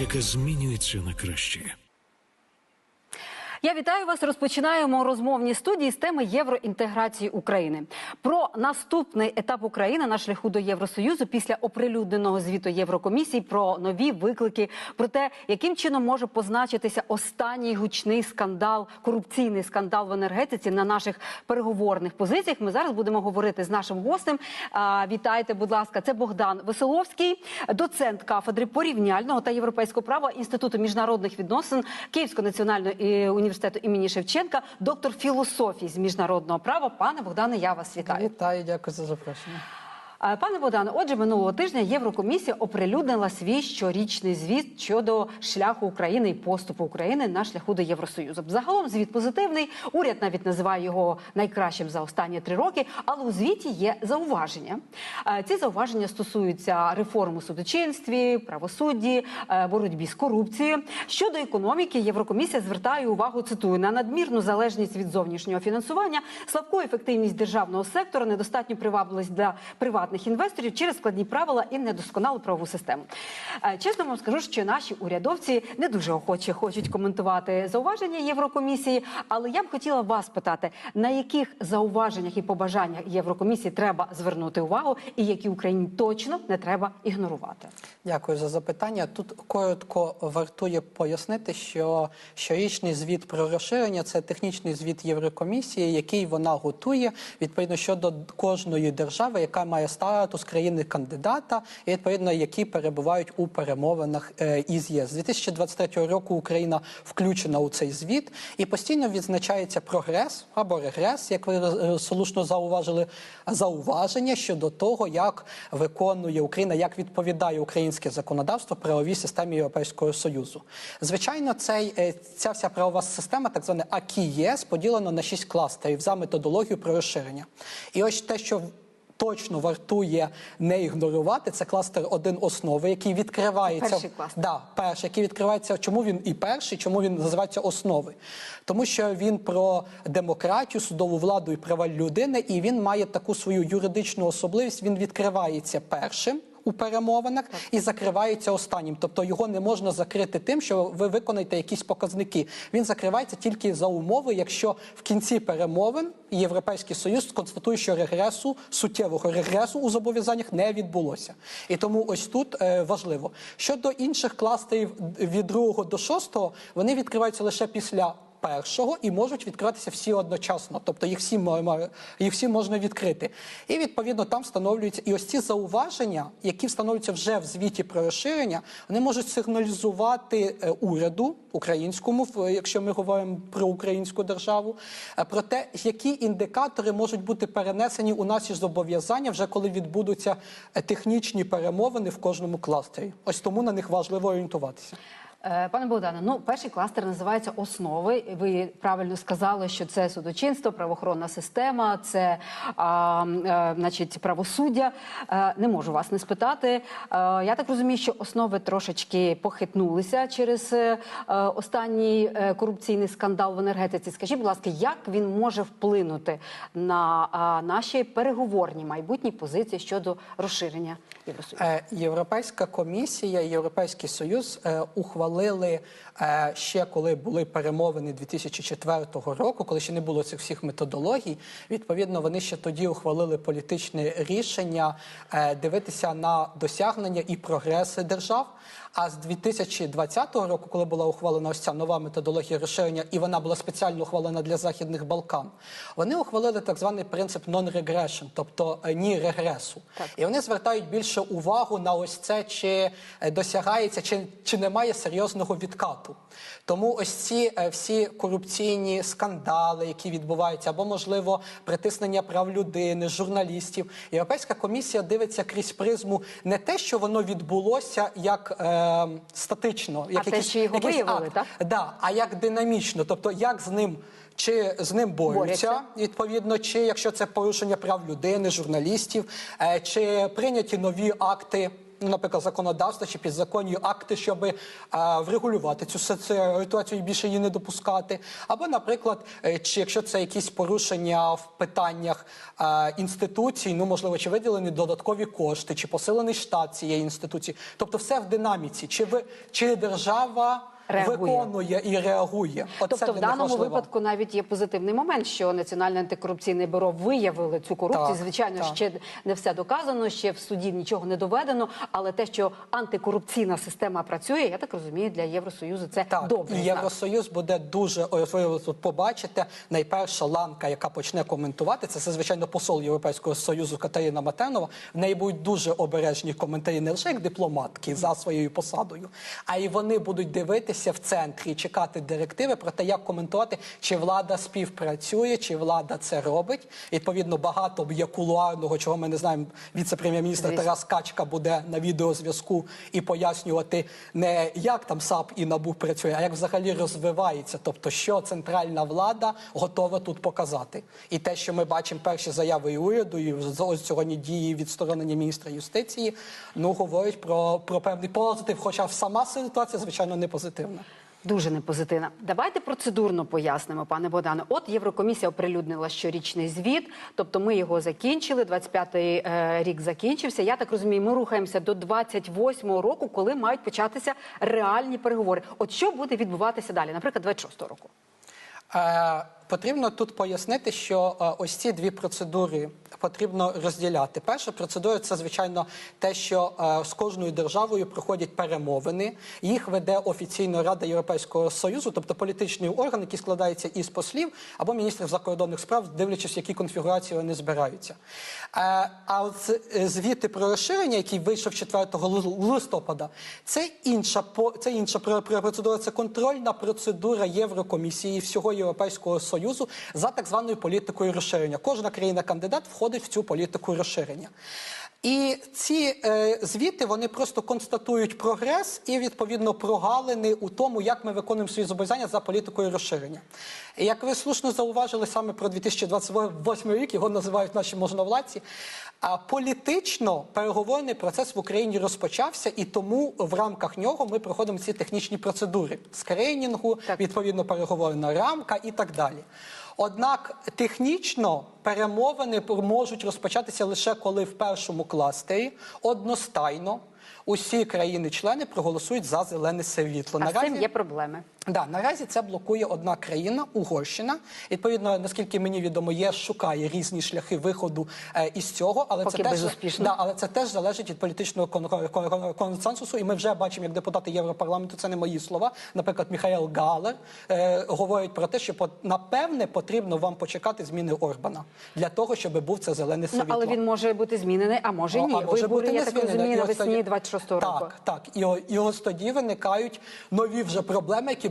яка змінюється на краще. Я вітаю вас. Розпочинаємо розмовні студії з теми євроінтеграції України. Про наступний етап України на шляху до Євросоюзу після оприлюдненого звіту Єврокомісії про нові виклики, про те, яким чином може позначитися останній гучний скандал, корупційний скандал в енергетиці на наших переговорних позиціях. Ми зараз будемо говорити з нашим гостем. А, Вітайте, будь ласка, це Богдан Веселовський, доцент кафедри порівняльного та європейського права інституту міжнародних відносин Київського національного е, університету імені Шевченка, доктор філософії з міжнародного права. Пане Богдане, я вас вітаю. Вітаю, дякую за запрошення. Пане Богдане, отже, минулого тижня Єврокомісія оприлюднила свій щорічний звіт щодо шляху України і поступу України на шляху до Євросоюзу. Загалом звіт позитивний. Уряд навіть називає його найкращим за останні три роки. Але у звіті є зауваження. Ці зауваження стосуються реформ у судочинстві, правосудді, е, боротьбі з корупцією. Щодо економіки, Єврокомісія звертає увагу цитую на надмірну залежність від зовнішнього фінансування, слабку ефективність державного сектора, недостатню привабливість для приватних інвесторів через складні правила і недосконалу правову систему. Е, Чесно вам скажу, що наші урядовці не дуже охоче хочуть коментувати зауваження Єврокомісії, але я б хотіла вас питати, на яких зауваженнях і побажаннях Єврокомісії треба звернути увагу, і які Україні точно не треба ігнорувати. Дякую за запитання. Тут коротко вартує пояснити, що щорічний звіт про розширення це технічний звіт Єврокомісії, який вона готує відповідно щодо кожної держави, яка має статус країни кандидата, і відповідно які перебувають у перемовинах е, із ЄС. З 2023 року Україна включена у цей звіт і постійно відзначається прогрес або регрес, як ви е, слушно зауважили, зауваження щодо того, як виконує Україна, як відповідає українське законодавство правовій системі Європейського союзу. Звичайно, цей е, ця вся правова система, так зване АКІ ЄС, поділена на шість кластерів за методологію про розширення. І ось те, що Точно вартує не ігнорувати. Це кластер один основи, який відкривається Перший кластер. Да, перший, який відкривається. Чому він і перший, чому він називається основи? Тому що він про демократію, судову владу і права людини, і він має таку свою юридичну особливість. Він відкривається першим. У перемовинах і закривається останнім, тобто його не можна закрити тим, що ви виконаєте якісь показники. Він закривається тільки за умови, якщо в кінці перемовин Європейський Союз констатує, що регресу суттєвого регресу у зобов'язаннях не відбулося. І тому ось тут е, важливо. Щодо інших кластерів від другого до шостого, вони відкриваються лише після. Першого і можуть відкриватися всі одночасно, тобто їх всі їх всі можна відкрити. І відповідно там встановлюються і ось ці зауваження, які встановлюються вже в звіті про розширення, вони можуть сигналізувати е, уряду українському, якщо ми говоримо про українську державу, е, про те, які індикатори можуть бути перенесені у наші зобов'язання, вже коли відбудуться е, технічні перемовини в кожному кластері. Ось тому на них важливо орієнтуватися. Е, Пане Богдане, ну перший кластер називається основи. Ви правильно сказали, що це судочинство, правоохоронна система, це а, е, значить правосуддя. Е, не можу вас не спитати. Е, я так розумію, що основи трошечки похитнулися через е, останній корупційний скандал в енергетиці. Скажіть, будь ласка, як він може вплинути на а, наші переговорні майбутні позиції щодо розширення Євросоюзу? Європейська комісія Європейський Союз е, ухвалили е, ще коли були перемовини 2004 року, коли ще не було цих всіх методологій. Відповідно, вони ще тоді ухвалили політичне рішення е, дивитися на досягнення і прогреси держав. А з 2020 року, коли була ухвалена ось ця нова методологія розширення, і вона була спеціально ухвалена для західних Балкан, вони ухвалили так званий принцип non-regression, тобто е, ні регресу. Так. І вони звертають більше увагу на ось це, чи досягається, чи, чи немає серйозного відкату. Тому ось ці е, всі корупційні скандали, які відбуваються, або можливо притиснення прав людини, журналістів. Європейська комісія дивиться крізь призму не те, що воно відбулося як е, статично, як те, що його якийсь виявили, акт. так? Да, а як динамічно, тобто як з ним. Чи з ним борються, Борються. відповідно, чи якщо це порушення прав людини, журналістів, е, чи прийняті нові акти наприклад, законодавство чи підзаконні акти, щоб е, врегулювати цю ситуацію і більше її не допускати. Або, наприклад, е, чи якщо це якісь порушення в питаннях е, інституцій, ну можливо, чи виділені додаткові кошти, чи посилений штат цієї інституції. Тобто, все в динаміці. Чи ви чи держава Реагує. виконує і реагує? Оце Тобто, в даному важливо. випадку навіть є позитивний момент, що Національне антикорупційне бюро виявили цю корупцію. Так, Звичайно, так. ще не все доказано, ще в суді нічого не доведено. Але те, що антикорупційна система працює, я так розумію, для Євросоюзу це Так, добре. і Євросоюз буде дуже ви тут побачите. Найперша ланка, яка почне коментувати, це, це звичайно посол Європейського союзу Катерина Матенова. В неї будуть дуже обережні коментарі не лише як дипломатки за своєю посадою, а й вони будуть дивитися в центрі, чекати директиви про те, як коментувати, чи влада співпрацює, чи влада це робить. Відповідно, багато є кулуарного, чого ми не знаємо. Віце-прем'єр-міністр Тарас Качка буде на відеозв'язку і пояснювати не як там САП і НАБУ працює, а як взагалі розвивається. Тобто, що центральна влада готова тут показати. І те, що ми бачимо перші заяви і уряду, і ось сьогодні дії відсторонення міністра юстиції, ну говорить про, про певний позитив. Хоча сама ситуація, звичайно, не позитивна. Дуже непозитивна. Давайте процедурно пояснимо, пане Богдане. От Єврокомісія оприлюднила щорічний звіт, тобто ми його закінчили. 25-й е, рік закінчився. Я так розумію, ми рухаємося до 28-го року, коли мають початися реальні переговори. От що буде відбуватися далі, наприклад, 26-го року. Е, потрібно тут пояснити, що е, ось ці дві процедури потрібно розділяти. Перша процедура це звичайно те, що е, з кожною державою проходять перемовини. Їх веде офіційно Рада Європейського союзу, тобто політичний орган, який складається із послів або міністрів закордонних справ, дивлячись, які конфігурації вони збираються. Е, а от звіти про розширення, який вийшов 4 листопада, це інша це інша про- про- процедура. Це контрольна процедура Єврокомісії всього Європейського союзу за так званою політикою розширення. Кожна країна-кандидат входить в цю політику розширення. І ці е, звіти вони просто констатують прогрес і відповідно прогалини у тому, як ми виконуємо свої зобов'язання за політикою розширення. І як ви слушно зауважили саме про 2028 рік, його називають наші можновладці. А політично переговорний процес в Україні розпочався, і тому в рамках нього ми проходимо ці технічні процедури скринінгу, відповідно переговорна рамка і так далі. Однак технічно перемовини можуть розпочатися лише коли в першому кластері одностайно усі країни-члени проголосують за зелене світло. А наразі з цим є проблеми. Да, наразі це блокує одна країна, Угорщина. Відповідно, наскільки мені відомо, є шукає різні шляхи виходу е, із цього, але Поки це теж да, але це теж залежить від політичного консенсусу. І ми вже бачимо, як депутати Європарламенту, це не мої слова. Наприклад, Міхаел Галер е, говорить про те, що по напевне потрібно вам почекати зміни Орбана для того, щоб був це зелене світло. Ну, але він може бути змінений, а може ну, ні. А, може Вибори, бути я так розумію, навесні 26 2026 року. Так, так. І, і ось тоді виникають нові вже проблеми, які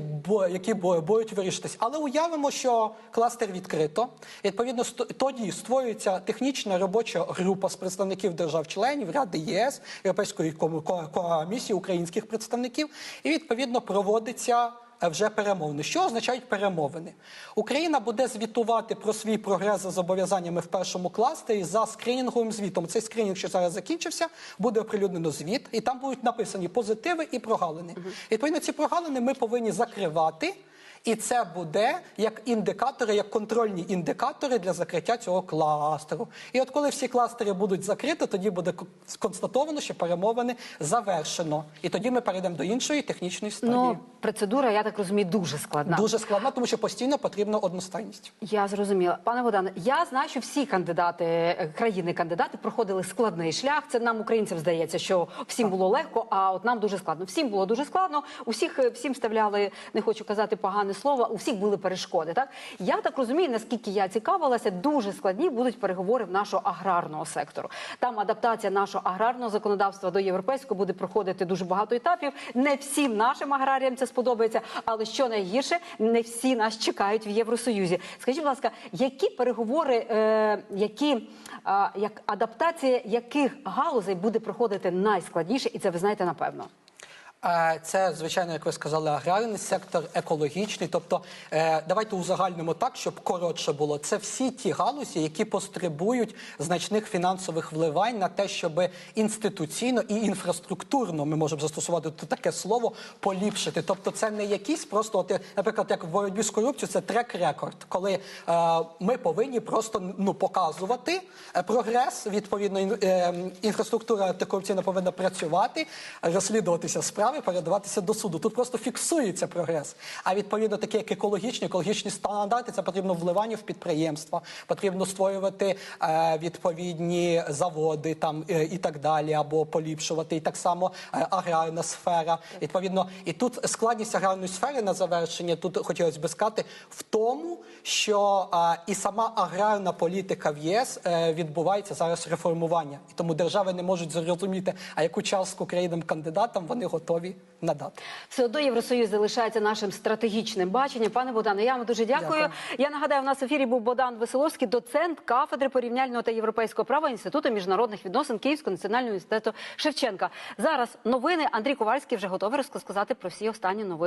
які будуть вирішитись. Але уявимо, що кластер відкрито. Відповідно, тоді створюється технічна робоча група з представників держав-членів Ради ЄС, Європейської комісії, українських представників, і відповідно проводиться е, Вже перемовини. Що означають перемовини? Україна буде звітувати про свій прогрес за зобов'язаннями в першому кластері за скринінговим звітом. Цей скринінг, що зараз закінчився, буде оприлюднено звіт, і там будуть написані позитиви і прогалини. Відповідно, ці прогалини ми повинні закривати. І це буде як індикатори, як контрольні індикатори для закриття цього кластеру. І от коли всі кластери будуть закриті, тоді буде констатовано, що перемовини завершено. І тоді ми перейдемо до іншої технічної стадії. Процедура, я так розумію, дуже складна. Дуже складно, тому що постійно потрібна одностайність. Я зрозуміла. Пане Богдане, я знаю, що всі кандидати, е, країни-кандидати проходили складний шлях. Це нам, українцям, здається, що всім було легко, а от нам дуже складно. Всім було дуже складно. Усіх е, всім вставляли, не хочу казати погане слово, у всіх були перешкоди. Так я так розумію, наскільки я цікавилася, дуже складні будуть переговори в нашого аграрного сектору. Там адаптація нашого аграрного законодавства до європейського буде проходити дуже багато етапів. Не всім нашим аграріям це сподобається, але що найгірше, не всі нас чекають в Євросоюзі. Скажіть, будь ласка, які переговори, е, які е, як адаптація яких галузей буде проходити найскладніше, і це ви знаєте напевно. Е, Це, звичайно, як ви сказали, аграрний сектор, екологічний. Тобто, е, давайте узагальнимо так, щоб коротше було. Це всі ті галузі, які потребують значних фінансових вливань на те, щоб інституційно і інфраструктурно ми можемо застосувати таке слово поліпшити. Тобто, це не якісь просто, от, наприклад, як в боротьбі з корупцією, це трек-рекорд, коли е, ми повинні просто ну показувати е, прогрес. Відповідно, е, інфраструктура антикорупційна повинна працювати, розслідуватися справи, передаватися до суду. Тут просто фіксується прогрес. А відповідно, такі як екологічні, екологічні стандарти, це потрібно вливання в підприємства, потрібно створювати е, відповідні заводи там е, і так далі, або поліпшувати. І так само е, аграрна сфера. Відповідно, і тут складність аграрної сфери на завершення. Тут хотілося би сказати в тому, що е, і сама аграрна політика в ЄС е, відбувається зараз реформування, і тому держави не можуть зрозуміти, а яку частку країнам-кандидатам вони готові надати. Все одно Євросоюз залишається нашим стратегічним баченням. Пане Богдане, я вам дуже дякую. Дякую. Я нагадаю, у нас в ефірі був Богдан Веселовський, доцент кафедри порівняльного та європейського права Інституту міжнародних відносин Київського національного університету Шевченка. Зараз новини. Андрій Ковальський вже готовий розказати про всі останні новини.